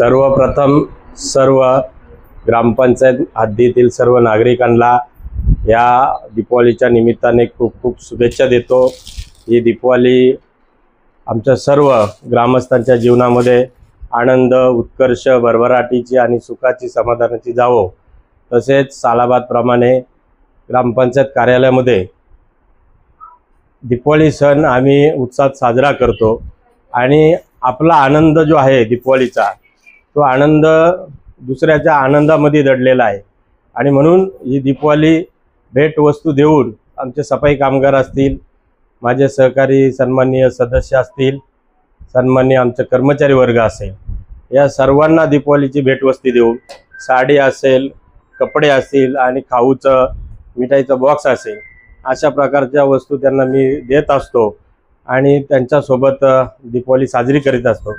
सर्वप्रथम सर्व ग्रामपंचायत हद्दीतील सर्व नागरिकांना या दीपावलीच्या निमित्ताने खूप खूप शुभेच्छा देतो. ही दीपावली आमच्या सर्व ग्रामस्थांच्या जीवनामध्ये आनंद उत्कर्ष भरभराटीची आणि सुखाची समाधानाची जावो. तसेच सालाबादप्रमाणे ग्रामपंचायत कार्यालयामध्ये दीपावली सण आम्ही उत्साहात साजरा करतो. आणि आपला आनंद जो आहे दीपावलीचा तो आनंद दुसऱ्याच्या आनंदामध्ये दडलेला आहे. आणि म्हणून ही दीपावली भेटवस्तू देऊन आमचे सफाई कामगार असतील माझे सहकारी सन्माननीय सदस्य असतील सन्माननीय आमचे कर्मचारी वर्ग असेल या सर्वांना दीपावलीची भेटवस्ती देऊन साडी असेल कपडे असतील आणि खाऊचं मिठाईचं बॉक्स असेल अशा प्रकारच्या वस्तू त्यांना मी देत असतो आणि त्यांच्यासोबत दीपावली साजरी करीत असतो.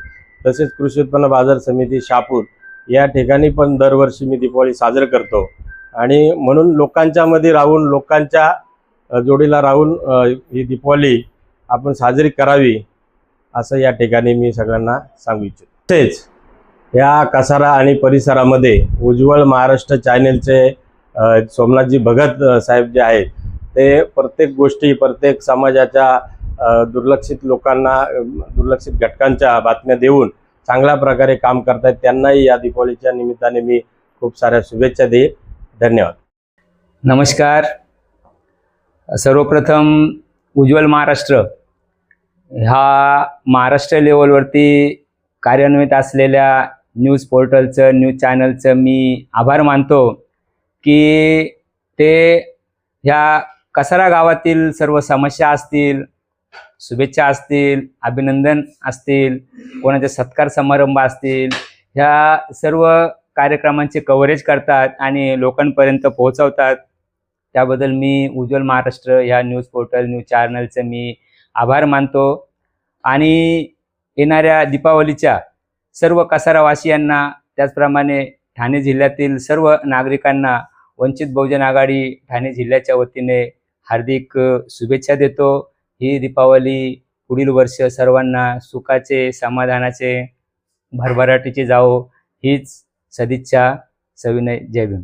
तसेच कृषी उत्पन्न बाजार समिती शापूर या ठिकाणी पण दरवर्षी मी दीपावली साजरं करतो. आणि म्हणून लोकांच्यामध्ये राहून लोकांच्या जोडीला राहून ही दीपावली आपण साजरी करावी असं या ठिकाणी मी सगळ्यांना सांगू इच्छितो. तसेच या कसारा आणि परिसरामध्ये उज्ज्वल महाराष्ट्र चॅनेलचे सोमनाथजी भगत साहेब जे आहेत ते प्रत्येक गोष्टी प्रत्येक समाजाच्या दुर्लक्षित लोकांना दुर्लक्षित घटकांच्या बातम्या देऊन चांगल्या प्रकारे काम करतायत त्यांनाही या दीपावलीच्या निमित्ताने मी खूप साऱ्या शुभेच्छा देईन. धन्यवाद. नमस्कार. सर्वप्रथम उज्ज्वल महाराष्ट्र. हा महाराष्ट्र लेवलवरती कार्यान्वित असलेल्या न्यूज पोर्टलचं न्यूज चॅनलचं मी आभार मानतो की ते ह्या कसारा गावातील सर्व समस्या असतील शुभेच्छा असतील अभिनंदन असतील कोणाचे सत्कार समारंभ असतील ह्या सर्व कार्यक्रमांचे कव्हरेज करतात आणि लोकांपर्यंत पोहोचवतात. त्याबद्दल मी उज्ज्वल महाराष्ट्र ह्या न्यूज पोर्टल न्यूज चॅनलचं मी आभार मानतो. आणि येणाऱ्या दीपावलीच्या सर्व कसारावासियांना त्याचप्रमाणे ठाणे जिल्ह्यातील सर्व नागरिकांना वंचित बहुजन आघाडी ठाणे जिल्ह्याच्या वतीने हार्दिक शुभेच्छा देतो. ही दीपावली पुढील वर्ष सर्वांना सुखाचे समाधानाचे भरभराटीचे जावो हीच सदिच्छा सविनय. जय भीम.